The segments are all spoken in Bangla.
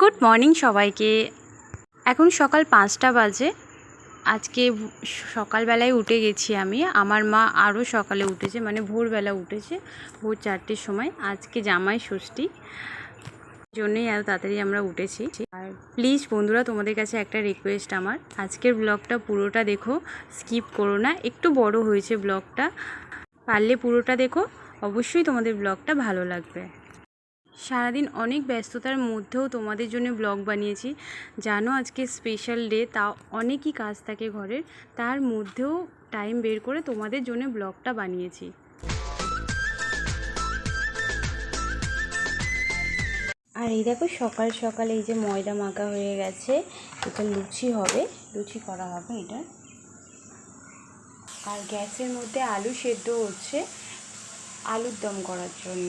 গুড মর্নিং সবাইকে। এখন সকাল পাঁচটা বাজে। আজকে সকালবেলায় উঠে গেছি আমি। আমার মা আরও সকালে উঠেছে মানে ভোরবেলা উঠেছে, ভোর চারটের সময়। আজকে জামাই ষষ্ঠী। জন্যই এত তাড়াতাড়ি আমরা উঠেছি। আর প্লিজ বন্ধুরা, তোমাদের কাছে একটা রিকোয়েস্ট আমার। আজকের ব্লগটা পুরোটা দেখো স্কিপ করো না। একটু বড় হয়েছে ব্লগটা পারলে পুরোটা দেখো। অবশ্যই তোমাদের ব্লগটা ভালো লাগবে। সারাদিন অনেক ব্যস্ততার মধ্যেও তোমাদের জন্য ব্লগ বানিয়েছি। জানো আজকে স্পেশাল ডে তা অনেকই কাজ থাকে ঘরের, তার মধ্যেও টাইম বের করে তোমাদের জন্য ব্লগটা বানিয়েছি। আর এই দেখো সকাল সকাল এই যে ময়দা মাখা হয়ে গেছে, এটা লুচি হবে, লুচি করা হবে এটা। আর গ্যাসের মধ্যে আলু সেদ্ধ হচ্ছে, আলুর দম করার জন্য।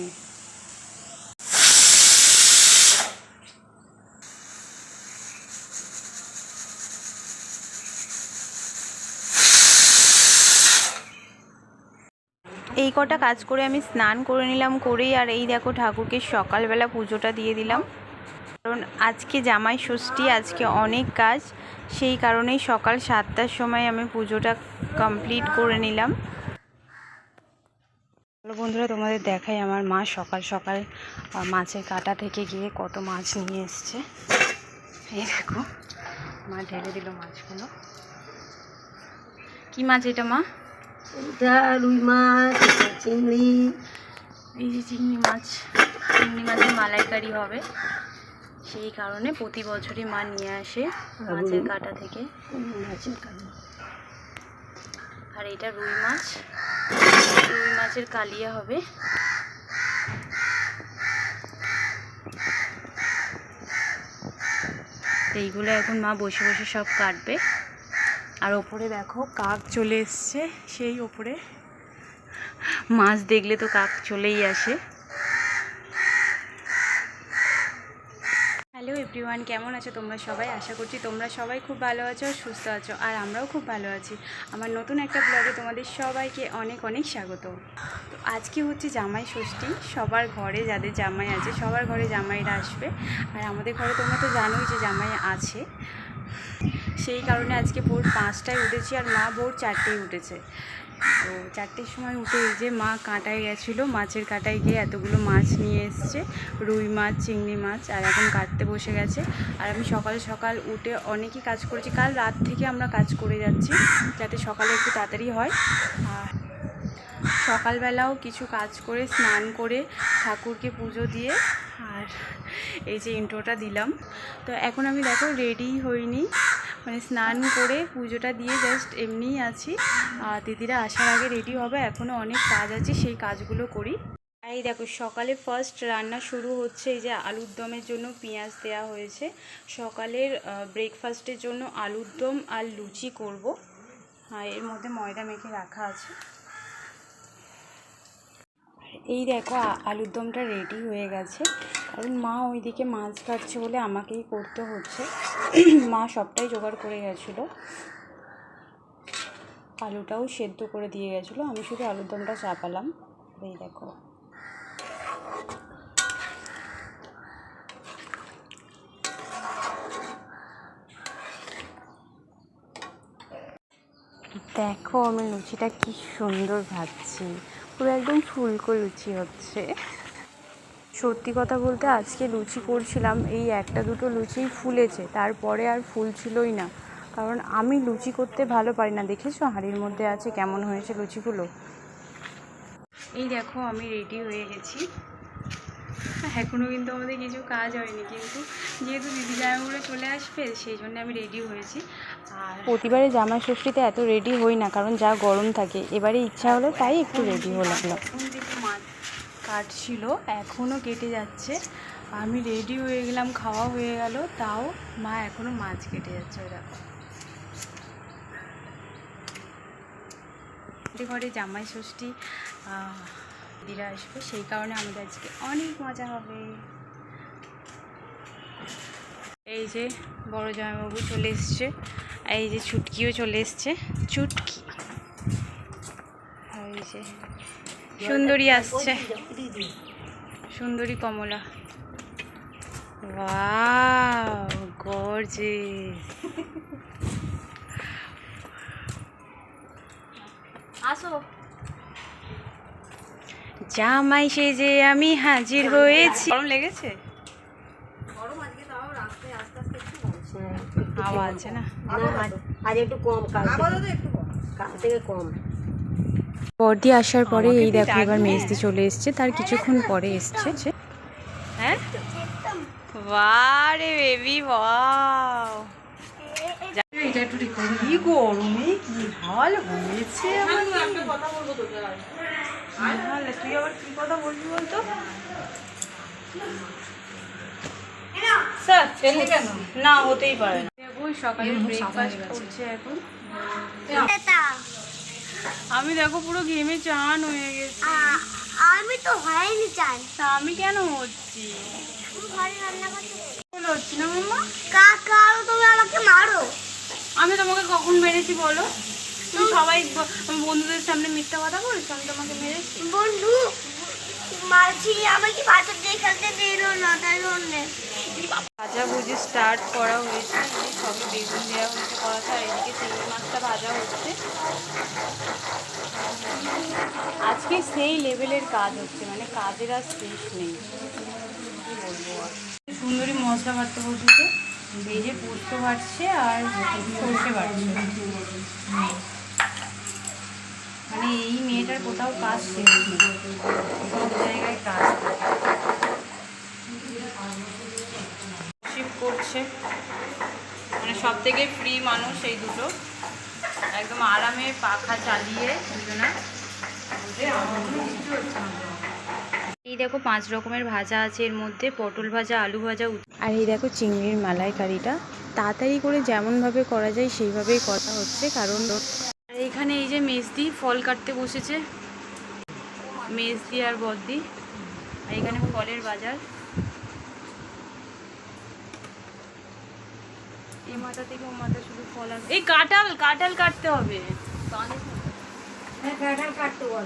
এই কটা কাজ করে আমি স্নান করে নিলাম করেই আর এই দেখো ঠাকুরকে সকালবেলা পুজোটা দিয়ে দিলাম। কারণ আজকে জামাই ষষ্ঠী আজকে অনেক কাজ সেই কারণেই সকাল সাতটার সময় আমি পুজোটা কমপ্লিট করে নিলাম। বন্ধুরা তোমাদের দেখাই আমার মা সকাল সকাল মাছের কাটা থেকে গিয়ে কত মাছ নিয়ে এসছে। এই দেখো মা ঢেলে দিল মাছগুলো। কি মাছ এটা মা? এটা রুই মাছ এটা চিংড়ি। এই যে চিংড়ি মাছ চিংড়ি মাছের মালাইকারি হবে। সেই কারণে প্রতি বছরই মা নিয়ে আসে মাছের কাটা থেকে। মাছের আর এটা রুই মাছ। রুই মাছের কালিয়া হবে। এইগুলো এখন মা বসে বসে সব কাটবে। আর ওপরে দেখো কাক চলে এসছে, সেই ওপরে। মাছ দেখলে তো কাক চলেই আসে। হ্যালো এভরিওয়ান কেমন আছো তোমরা সবাই? আশা করছি তোমরা সবাই খুব ভালো আছো আর সুস্থ আছো, আর আমরাও খুব ভালো আছি। আমার নতুন একটা ব্লগে তোমাদের সবাইকে অনেক অনেক স্বাগত। তো আজকে হচ্ছে জামাই ষষ্ঠী, সবার ঘরে যাদের জামাই আছে, সবার ঘরে জামাইরা আসবে। আর আমাদের ঘরে তোমরা তো জানোই যে জামাই আছে। সেই কারণে আজকে ভোর পাঁচটায় উঠেছি আর মা ভোর চারটেয় উঠেছে। তো চারটের সময় উঠে এই যে মা কাঁটায় গেছিল, মাছের কাঁটায় গিয়ে এতগুলো মাছ নিয়ে এসছে, রুই মাছ, চিংড়ি মাছ, আর এখন কাটতে বসে গেছে। আর আমি সকাল সকাল উঠে অনেকই কাজ করেছি, কাল রাত থেকে আমরা কাজ করে যাচ্ছি, যাতে সকালে একটু তাড়াতাড়ি হয়। আর সকালবেলাও কিছু কাজ করে, স্নান করে ঠাকুরকে পুজো দিয়ে আর এই যে ইন্ট্রোটা দিলাম। তো এখন আমি দেখো রেডি হইনি। মানে স্নান করে পুজোটা দিয়ে জাস্ট এমনিই আছি। আর দিদিরা আসার আগে রেডি হবে এখনও অনেক কাজ আছে, সেই কাজগুলো করি। এই দেখো, সকালে ফার্স্ট রান্না শুরু হচ্ছে, এই যে আলুর দমের জন্য পেঁয়াজ দেওয়া হয়েছে। সকালের ব্রেকফাস্টের জন্য আলুর দম আর লুচি করব। হ্যাঁ এর মধ্যে ময়দা মেখে রাখা আছে। এই দেখো আলুর দমটা রেডি হয়ে গেছে। কারণ মা ওইদিকে মাছ কাটছে বলে আমাকেই করতে হচ্ছে। মা সবটাই জোগাড় করে গেছিল। আলুটাও সেদ্ধ করে দিয়ে গেছিল। আমি শুধু আলুর দমটা চাপালাম। এই দেখো। দেখো আমি লুচিটা কি সুন্দর ভাজছি। পুরো একদম ফুলকো লুচি হচ্ছে। সত্যি কথা বলতে আজকে লুচি করছিলাম, এই একটা দুটো লুচি ফুলেছে, তারপরে আর ফুল ছিলই না। কারণ আমি লুচি করতে ভালো পারি না, দেখেছ? হাঁড়ির মধ্যে আছে, কেমন হয়েছে লুচিগুলো? এই দেখো, আমি রেডি হয়ে গেছি। এখনও কিন্তু আমাদের কিছু কাজ হয়নি কিন্তু যেহেতু দিদি জামাইগুলো চলে আসবে সেই জন্য আমি রেডি হয়েছি। আর প্রতিবারে জামাই ষষ্ঠীতে এত রেডি হই না কারণ যা গরম থাকে। এবারে ইচ্ছা হলো তাই একটু রেডি হলাম। কাটছিল এখনও কেটে যাচ্ছে। আমি রেডি হয়ে গেলাম খাওয়া হয়ে গেল তাও মা এখনও মাছ কেটে যাচ্ছে ওই দেখো ঘরে জামাই ষষ্ঠী দিদিরা আসবে, সেই কারণে আমাদের আজকে অনেক মজা হবে। এই যে বড় জামাইবাবু চলে এসছে, এই যে ছুটকিও চলে এসছে। চুটকি এই যে সুন্দরী আসছে। সুন্দরী কমলা। ওয়া করছে আসো। জামাই সেজে আমি হাজির হয়েছি। গরম লেগেছে? গরম আজকে তাও রাস্তায় আস্তে আস্তে একটু কমছে হাওয়া আছে না? না আজ আজ একটু কম কাল থেকে। কম। বর্দি আসার পরে এই দেখো এবার মেজদি চলে এসছে তার কিছুক্ষণ পরে এসছে হ্যাঁ? বারে বেবি ওয়াও। কি গরমে কি হাল হয়েছে আমাদের তুই আবার কি কথা বলবি বলতো? স্যার ছেলে কেন? না হতেই পারে না। সকালে ব্রেকফাস্ট করছে এখন। আমি দেখো পুরো ঘেমে চান হয়ে গেছি। আমি তো হয়নি চান। তা আমি কেন হচ্ছি? হচ্ছি না মাম্মা? তুমি আমাকে মারো। আমি তোমাকে কখন মেরেছি বলো? তুমি সবাই বন্ধুদের সামনে মিথ্যা কথা বলছো আমি তোমাকে মেরেছি। বন্ধু মারছি আমাকে বাচ্চা দিয়ে খেলতে দিল না তাই জন্যে। ভাজা ভুজি স্টার্ট করা হয়েছে। সবই বেগুন দেওয়া হচ্ছে আর এদিকে চিংড়ি মাছটা ভাজা হচ্ছে। আজকে সেই লেভেলের কাজ হচ্ছে মানে কাজের আর শেষ নেই। কি বলব আর? সুন্দরী মশলা বাটতে বসেছে ভেজে পোস্ত বাটছে আর সর্ষে এই মেয়েটার কোথাও কাজ শেষ সব জায়গায় কাজ শিফট করছে। মানে সব থেকে ফ্রি মানুষ এই দুটো। একদম আরামে পাখা চালিয়ে দুজনা। এই দেখো পাঁচ রকমের ভাজা আছে এর মধ্যে। পটল ভাজা, আলু ভাজা আর এই দেখো চিংড়ির মালাইকারিটা। তাড়াতাড়ি করে যেমনভাবে করা যায় সেইভাবেই করা হচ্ছে, কারণ এখানে এই যে মেজদি ফল কাটতে বসেছে। মেজদি আর বদ্দি। আর এখানে ফলের বাজার। এই মাথা থেকে ও মাথা শুধু ফল আর এই কাঁঠাল কাঁঠাল কাটতে হবে। হ্যাঁ কাটতে বল।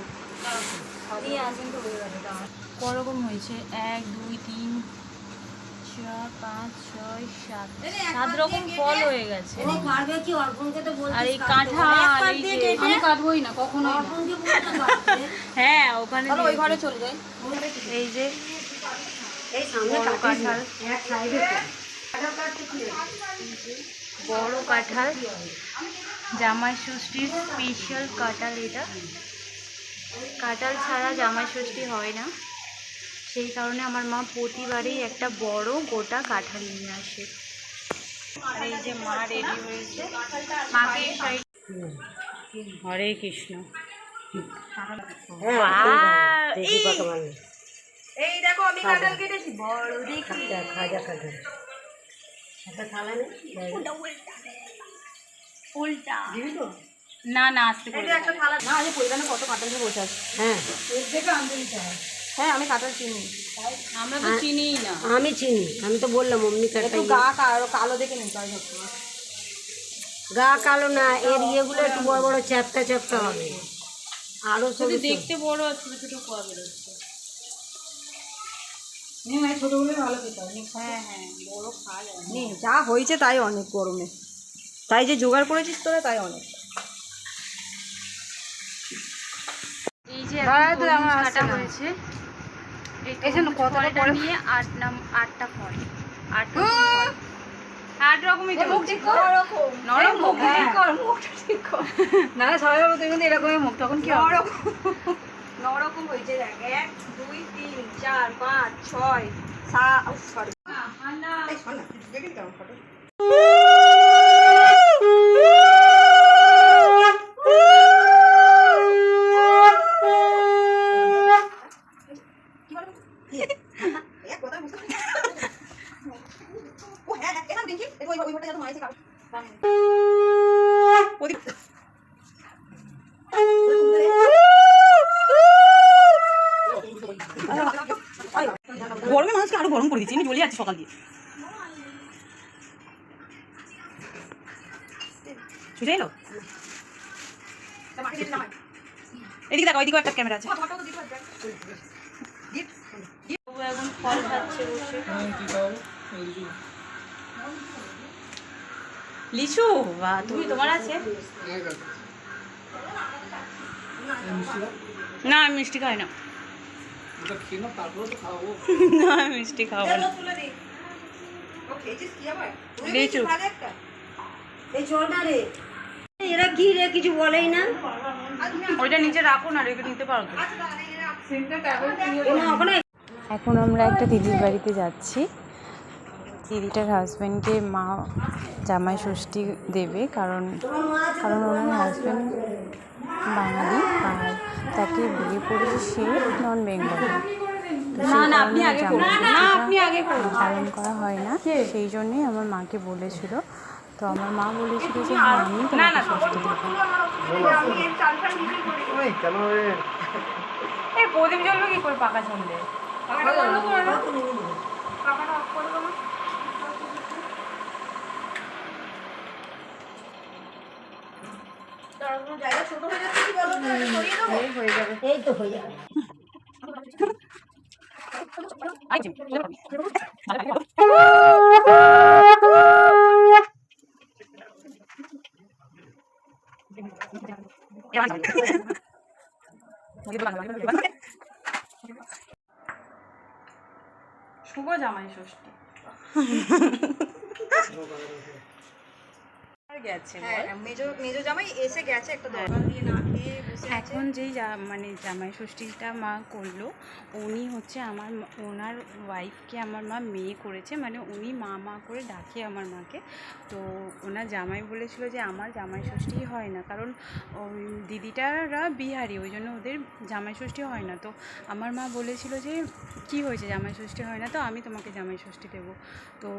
করকম হয়েছে? এক দুই তিন চার পাঁচ ছয় সাত। সাত রকম ফল হয়ে গেছে। আর এই আমি কাটবই না কখনো হ্যাঁ ওখানে ওই ঘরে চলে যাই। এই যে বড় কাঁঠাল। বড় কাঁঠাল। জামাই ষষ্ঠীর স্পেশাল কাঁঠাল এটা। কাঁঠাল ছাড়া জামাই ষষ্ঠী হয় না। সেই কারণে আমার মা প্রতিবারেই একটা বড় গোটা কাঁঠাল নিয়ে আসে। আর এই যে মা রেডি হয়েছে। মাকে হরে কৃষ্ণ। হ্যাঁ দেখি এই দেখো আমি কাঁঠাল কেটেছি। বড় দেখি। খাজা উল্টা না না আসতে একটা থালা না আজ পরিমাণে কত কাঁঠাল বসে আছে। হ্যাঁ। হ্যাঁ। আমি কাঁঠাল চিনি। আমরা তো চিনিই না। আমি চিনি আমি তো বললাম অমনি কাটা একটু গা কালো কালো দেখে নিতে হয় গা কালো না এর ইয়েগুলো একটু বড় বড় চ্যাপটা চ্যাপটা হবে। আরও সরু সরু। দেখতে বড় আর ছোট ছোট কোয়া বেরোচ্ছে। হয় হ্যাঁ হ্যাঁ যা হয়েছে তাই অনেক গরমে। তাই যে জোগাড় করেছিস তোরা তাই অনেক। এই যে আমার। হয়েছে এই এই জন্য তরমুজ কতটা ফলটা নিয়ে আট নাম আটটা ফল। আট আট রকমই তো হচ্ছে। নরম মুখ হ্যাঁ। হ্যাঁ। না সবাই বলতো কিন্তু এরকমই মুখ তখন কি নরকম। নরকম হয়েছে দেখ এক দুই তিন চার পাঁচ ছয় সাত সরি। গরমে মানুষকে আরও গরম করে দিচ্ছি আমি জ্বলে যাচ্ছি সকাল দিয়ে সুজে এলো এদিকে দেখো ওইদিকে একটা ক্যামেরা আছে। লিচু, বা তুমি তোমার আছে? না, আমি মিষ্টি খাই না। না মিষ্টি খাব না। লিচু। এই রে। এরা কি রে কিছু বলেই না। ওইটা নিচে রাখো না রেখে নিতে পারো তো। এখন আমরা একটা দিদির বাড়িতে যাচ্ছি। দিদিটার হাজব্যান্ডকে মা জামাই ষষ্ঠী দেবে কারণ কারণ ওনার হাজব্যান্ড বাঙালি আর তাকে বিয়ে করেছে সে নন বেঙ্গলি। না না আপনি আগে না আপনি আগে পালন করা হয় না। সেই জন্যই আমার মাকে বলেছিল তো আমার মা বলেছিল যে হ্যাঁ আমি তোমাকে ষষ্ঠী দেবো এই প্রদীপ জ্বলবে কি করে পাকা হয়ে দেবো? এই তো হয়ে যাবে শুভ জামাই ষষ্ঠী। এখন যেই মানে জামাই ষষ্ঠীটা মা করল উনি হচ্ছে আমার ওনার ওয়াইফকে আমার মা মেয়ে করেছে মানে উনি মা মা করে ডাকে আমার মাকে। তো ওনার জামাই বলেছিল যে আমার জামাই ষষ্ঠী হয় না কারণ ওই দিদিটারা বিহারি ওই জন্য ওদের জামাই ষষ্ঠী হয় না। তো আমার মা বলেছিল যে কি হয়েছে? জামাই ষষ্ঠী হয় না তো আমি তোমাকে জামাই ষষ্ঠী দেবো। তো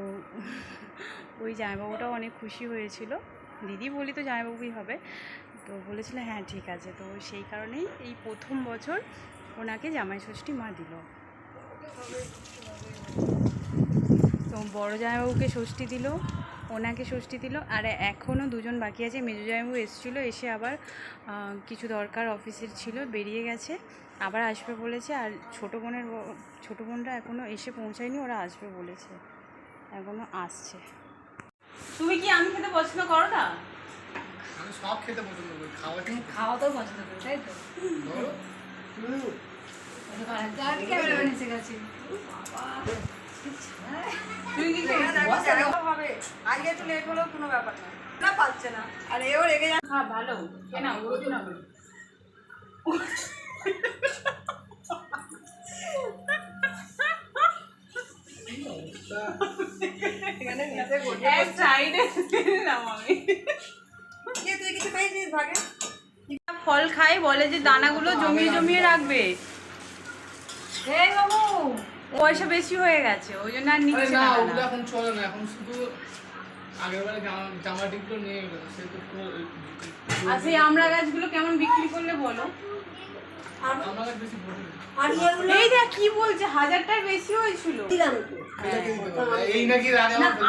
ওই জামাইবাবুটাও অনেক খুশি হয়েছিল। দিদি বলি তো জামাইবাবুই হবে। তো বলেছিল হ্যাঁ ঠিক আছে। তো সেই কারণেই এই প্রথম বছর ওনাকে জামাই ষষ্ঠী মা দিল। তো বড় জামাইবাবুকে ষষ্ঠী দিল, ওনাকে ষষ্ঠী দিল, আর এখনও দুজন বাকি আছে। মেজো জামাইবাবু এসেছিল, এসে আবার কিছু দরকার অফিসের ছিল, বেরিয়ে গেছে, আবার আসবে বলেছে, আর ছোটো বোনের ছোটো বোনরা এখনও এসে পৌঁছায়নি, ওরা আসবে বলেছে, এখনও আসছে। তুমি কি আমি খেতে পছন্দ করো না আমি সব খেতে পছন্দ করি খাওয়া কিন্তু খাওয়া তো পছন্দ করি তাই তো? হলেও কোনো এখানে নিচে এক সাইডে আমি। তুই কিছু পেয়েছিস ভাগে? ফল খাই বলে যে দানাগুলো জমিয়ে জমিয়ে রাখবে। এই বাবু। পয়সা বেশি হয়ে গেছে ওই জন্য আর নিচ্ছে না ওগুলো এখন চলে না এখন শুধু আগের জামা জামা টিপগুলো নিয়ে গেলো সে তো আর সেই আমড়া গাছগুলো কেমন বিক্রি করলে বলো? আমার আর এই দেখ কি বলছে হাজারটার বেশি হয়েছিল। দিলাম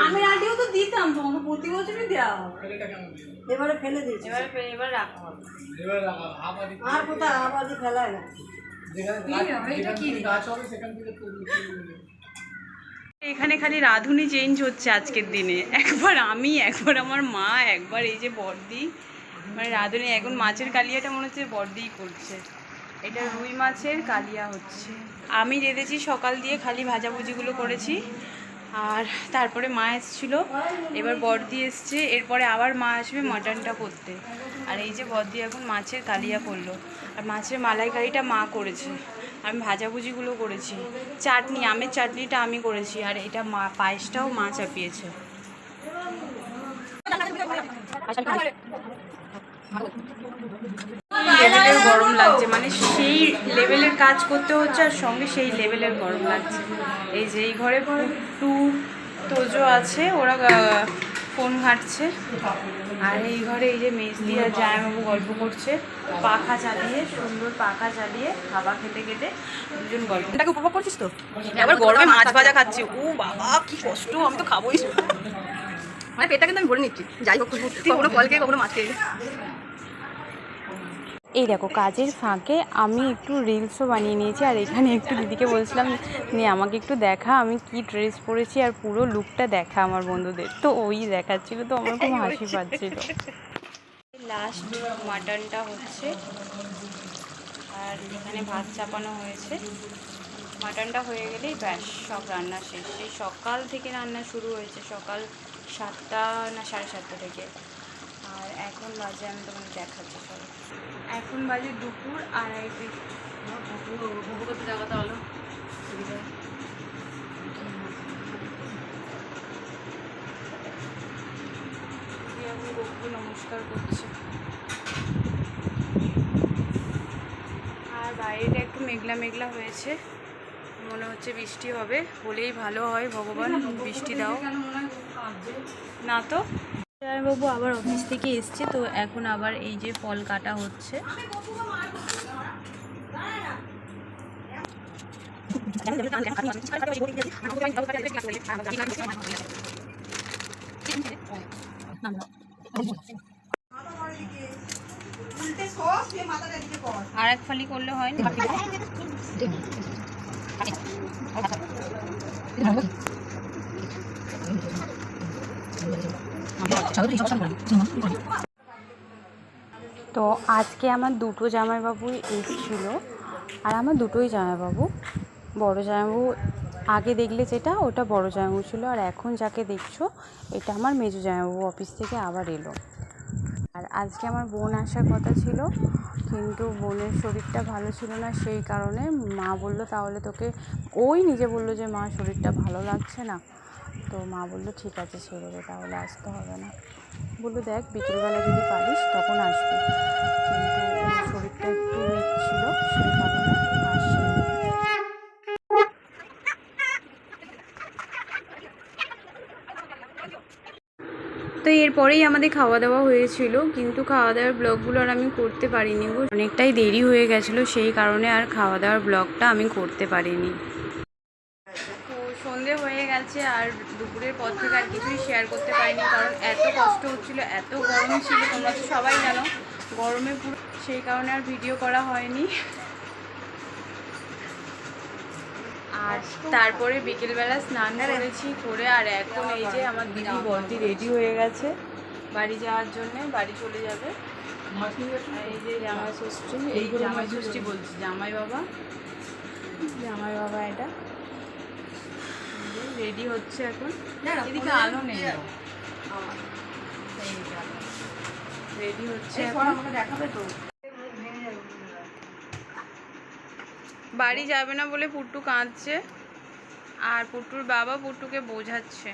আমি আগেও তো দিতাম তোমাকে প্রতি বছরই দেওয়া হবে? এবারে ফেলে দিয়েছি। এবার এবার রাখা হবে আর কোথায়? আবার ফেলা না। এখানে খালি রাঁধুনি চেঞ্জ হচ্ছে আজকের দিনে। একবার আমি একবার আমার মা একবার এই যে বর্দি। মানে রাঁধুনি এখন মাছের কালিয়াটা মনে হচ্ছে বর্দিই করছে। এটা রুই মাছের কালিয়া হচ্ছে। আমি রেঁধেছি সকাল দিয়ে খালি ভাজাভুজিগুলো করেছি। আর তারপরে মা এসেছিল এবার বর্দি এসছে এরপরে আবার মা আসবে মাটনটা করতে। আর এই যে বর্দি এখন মাছের কালিয়া করল। আর মাছের মালাইকারিটা মা করেছে। আমি ভাজাভুজিগুলো করেছি। চাটনি আমের চাটনিটা আমি করেছি। আর এটা মা পায়েসটাও মা চাপিয়েছে। লাগছে। মানে সেই লেভেলের কাজ করতে হচ্ছে আর সঙ্গে সেই লেভেলের গরম লাগছে। এই যে এই ঘরে টু তোজো আছে ওরা ফোন ঘাঁটছে। আর এই ঘরে এই যে মেজদি আর জায়বাবু গল্প করছে পাখা চালিয়ে সুন্দর পাখা চালিয়ে খাবার খেতে খেতে দুজন গল্প এটাকে উপভোগ করছিস তো? আবার গরমে মাছ ভাজা খাচ্ছি। ও বাবা কি কষ্ট আমি তো খাবোই মানে পেটটা কিন্তু আমি ভরে নিচ্ছি। যাই হোক কখনো ফল খেয়ে কখনো মাছ খেয়ে। এই দেখো, কাজের ফাঁকে আমি একটু রিলসও বানিয়ে নিয়েছি, আর এখানে একটু দিদিকে বলছিলাম নিয়ে আমাকে একটু দেখা, আমি কি ড্রেস পরেছি আর পুরো লুকটা দেখা আমার বন্ধুদের। তো ওই দেখাচ্ছিল, তো আমার খুব হাসি পাচ্ছিল। লাস্ট মাটনটা হচ্ছে, আর এখানে ভাত চাপানো হয়েছে। মাটনটা হয়ে গেলেই ব্যাস, সব রান্না শেষ। সেই সকাল থেকে রান্না শুরু হয়েছে, সকাল সাতটা না সাড়ে সাতটা থেকে। আর এখন বাজে, আমি তোমাকে দেখাচ্ছি সব এখন বাজে দুপুর আড়াইটে। ভুবু করতে যাওয়া এখন গপুকে নমস্কার করছে। আর বাইরেটা একটু মেঘলা মেঘলা হয়েছে। মনে হচ্ছে বৃষ্টি হবে, হলেই ভালো হয় ভগবান, বৃষ্টি দাও। না তো? বাবু আবার অফিস থেকে এসছে, তো এখন আবার এই যে ফল কাটা হচ্ছে। আর এক ফালি করলে হয় না তো আজকে আমার দুটো জামাইবাবুই এসেছিল। আর আমার দুটোই জামাইবাবু। বড় জামাইবাবু আগে দেখলে যেটা, ওটা বড় জামাইবাবু ছিল। আর এখন যাকে দেখছ, এটা আমার মেজো জামাইবাবু অফিস থেকে আবার এলো। আর আজকে আমার বোন আসার কথা ছিল, কিন্তু বোনের শরীরটা ভালো ছিল না, সেই কারণে মা বলল, তাহলে তোকে ওই নিজে বলল যে, মা, শরীরটা ভালো লাগছে না। তো মা বলল, ঠিক আছে ছেড়ে দে, তাহলে আসতে হবে না। বলল, দেখ, বিকেলবেলা যদি পারিস, তখন আসবি। কিন্তু শরীরটা একটু উইক ছিল, সেই কারণে তো এরপরেই আমাদের খাওয়া দাওয়া হয়েছিল, কিন্তু খাওয়া দাওয়ার ব্লগগুলো আর আমি করতে পারিনি। অনেকটাই দেরি হয়ে গেছিল, সেই কারণে আর খাওয়া দাওয়ার ব্লগটা আমি করতে পারিনি। আর দুপুরের পর থেকে আর কিছুই শেয়ার করতে পারিনি, কারণ এত কষ্ট হচ্ছিল, এত গরম ছিল, তোমরা তো সবাই জানো, গরমে পুরো, সেই কারণে আর ভিডিও করা হয়নি। আর তারপরে বিকেলবেলা স্নান করেছি, করে আর এখন এই যে আমার দিদি বলটি রেডি হয়ে গেছে বাড়ি যাওয়ার জন্য, বাড়ি চলে যাবে। এই যে জামাই ষষ্ঠী, এই জামাই ষষ্ঠী বলছি, জামাই বাবা। জামাই বাবা এটা। রেডি হচ্ছে এখন। এদিকে আলো নেই। রেডি হচ্ছে এখন। দেখাবে তো। বাড়ি যাবে না বলে পুট্টু কাঁদছে। আর পুট্টুর বাবা পুট্টুকে বোঝাচ্ছে।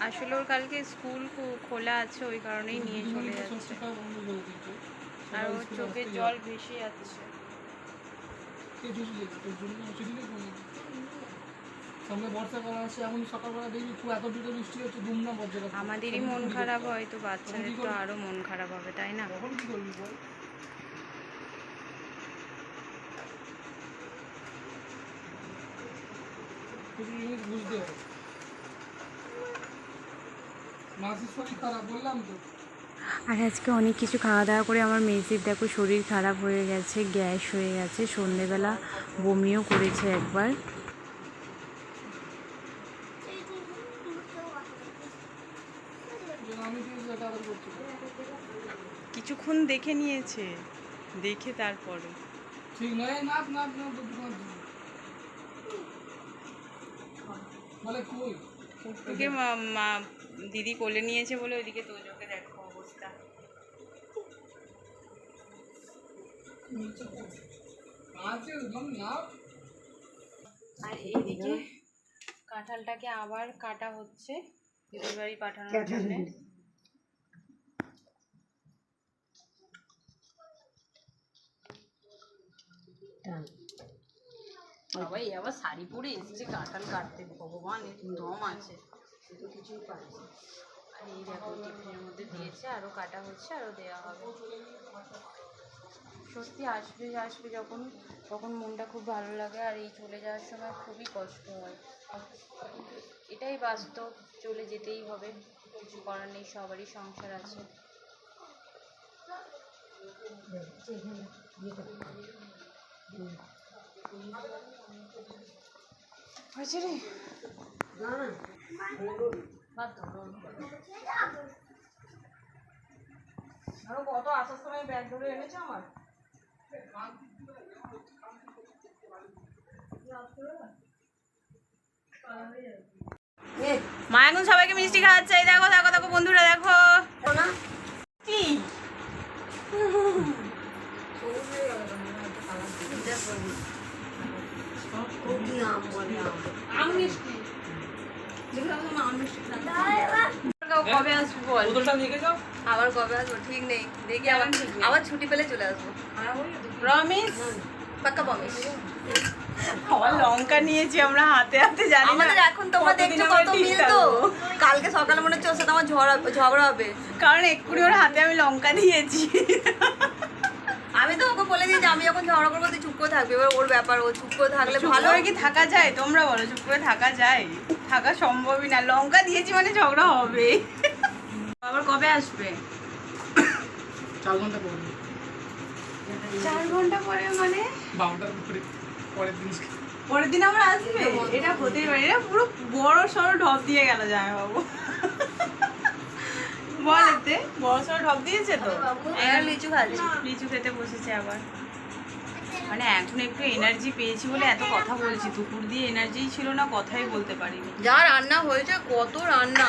আসলে ওর কালকে স্কুল খো- খোলা আছে ওই কারণেই নিয়ে চলে যাচ্ছে। আর ওর চোখে জল ভেসে যাচ্ছে। সামনে বর্ষাকাল আছে এখন সকালবেলা দেখবি খুব এত দ্রুত বৃষ্টি হচ্ছে দুমনা বজ্রপাত আমাদেরই মন খারাপ হয় তো বাচ্চাদের তো আরও মন খারাপ হবে তাই না? তখন কি করবি বল? কিছু জিনিস বুঝতে হবে। মাসির শরীর খারাপ বললাম তো। আর আজকে অনেক কিছু খাওয়া দাওয়া করে আমার মেয়েদের দেখো শরীর খারাপ হয়ে গেছে গ্যাস হয়ে গেছে সন্ধেবেলা বমিও করেছে একবার যেন আমি কি তাদের করছি কিছুক্ষণ দেখে নিয়েছে। দেখে তারপরে। ঠিক নয় নাচ নাচ নাচ বলে কই? তোকে মা- মা দিদি কোলে নিয়েছে বলে ওইদিকে তোজোকে দেখো অবস্থা। আর এইদিকে কাঁঠালটাকে আবার কাটা হচ্ছে। দিদির বাড়ি পাঠানোর জন্য। সবাই আবার শাড়ি পরে এসছে কাঁঠাল কাটতে। ভগবান দম আছে। কিছুই পারছে আর এই দেখো টিফিনের মধ্যে দিয়েছে আরও কাটা হচ্ছে আরও দেওয়া হবে। সত্যি আসবে আসবে যখন, তখন মনটা খুব ভালো লাগে, আর এই চলে যাওয়ার সময় খুবই কষ্ট হয়। এটাই বাস্তব, চলে যেতেই হবে, কিছু করার নেই, সবারই সংসার আছে। মা এখন সবাইকে মিষ্টি খাওয়াচ্ছে। এই দেখো দেখো দেখো বন্ধুরা দেখো আম আম মিষ্টি দেখলাম তোমার আম মিষ্টি কবে আসব বল বোতলটা নিয়ে যাও। আবার কবে আসব? ঠিক নেই। দেখি আবার আবার ছুটি পেলে চলে আসব। প্রমিস পাক্কা প্রমিস আবার লঙ্কা নিয়েছি আমরা হাতে হাতে জানি আমাদের এখন তোমরা দেখছ কত মিল তো কালকে সকালে মনে হচ্ছে ওর সাথে আমার ঝড় ঝগড়া হবে। কারণ এক্ষুনি ওর হাতে আমি লঙ্কা দিয়েছি বলে দিই যে আমি যখন ঝগড়া করব তুই চুপ করে থাকবি। এবার ওর ব্যাপার ও চুপ করে থাকলে ভালো। কি থাকা যায়? তোমরা বলো চুপ করে থাকা যায়? থাকা সম্ভবই না। লঙ্কা দিয়েছি মানে ঝগড়া হবে। আবার কবে আসবে? চার ঘণ্টা পরে। চার ঘণ্টা পরে মানে? বারোটার পরে পরের দিন পরের দিন আবার আসবে? এটা হতেই পারে। এটা পুরো বড় সড়ো ঢপ দিয়ে গেল জামাই বাবু বল এতে বড় সড়ো ঢপ দিয়েছে তো? লিচু খাচ্ছি। লিচু খেতে বসেছে আবার। মানে এখন একটু এনার্জি পেয়েছি বলে এত কথা বলছি। দুপুর দিয়ে এনার্জি ছিল না কথাই বলতে পারিনি। যা রান্না হয়েছে কত রান্না।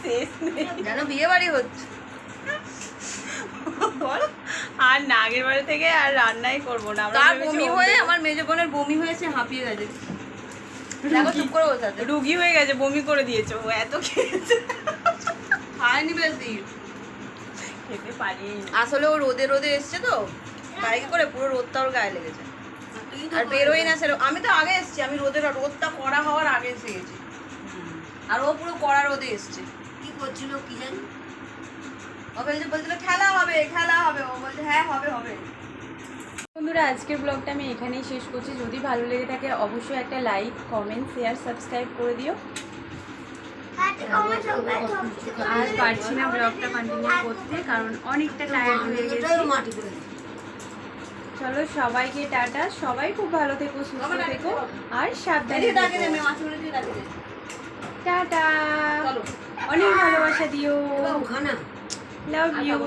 শেষ নেই। যেন বিয়ে বাড়ি হচ্ছে আর না আগের বাড়ি থেকে আর রান্নাই করব না। আমরা তার বমি হয়ে আমার মেজো বোনের বমি হয়েছে হাঁপিয়ে গেছে। দেখো চুপ করে বসে রুগী হয়ে গেছে বমি করে দিয়েছে। ও এত খেয়েছে। খায়নি বেশি। খেতে পারিনি। আসলে ও রোদে রোদে এসছে তো বাইকে করে পুরো রোদটা ওর গায়ে লেগেছে। আর বেরোই না সেরকম। আমি তো আগে এসছি আমি রোদের রোদটা কড়া হওয়ার আগে এসে গেছি আর ও পুরো কড়া রোদে এসছে। কি করছিল কি জানি? ও বলছে বলছিল খেলা হবে খেলা হবে। ও বলছে হ্যাঁ হবে হবে। বন্ধুরা আজকের ব্লগটা আমি এখানেই শেষ করছি। যদি ভালো লেগে থাকে অবশ্যই একটা লাইক কমেন্ট শেয়ার সাবস্ক্রাইব করে দিও। আর পারছি না ব্লগটা কন্টিনিউ করতে কারণ অনেকটা টায়ার্ড হয়ে গেছি। চলো সবাইকে টাটা। সবাই খুব ভালো থেকো সুস্থ থেকো আর সাবধানে টাটা। অনেক ভালোবাসা দিও। Love you